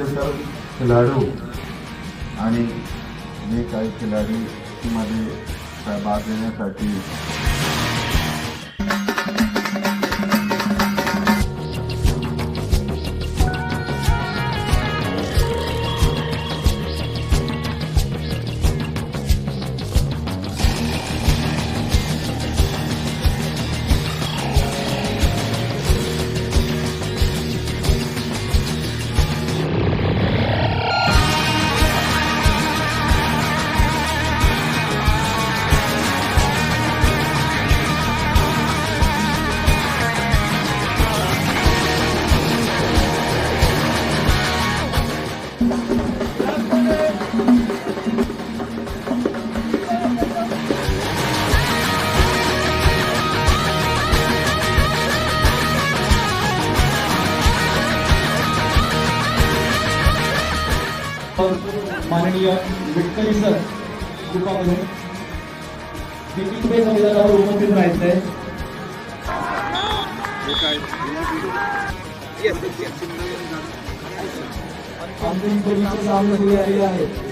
त्याच्यानंतर खिलाडू आणि जे काही खेळाडू माझे सहभाग देण्यासाठी तर माननीय विटकरी सर ग्रुपामध्ये मीटिंग संविधानावर उपस्थित राहायचंय आमचे पोलीस सामने आलेले आहेत.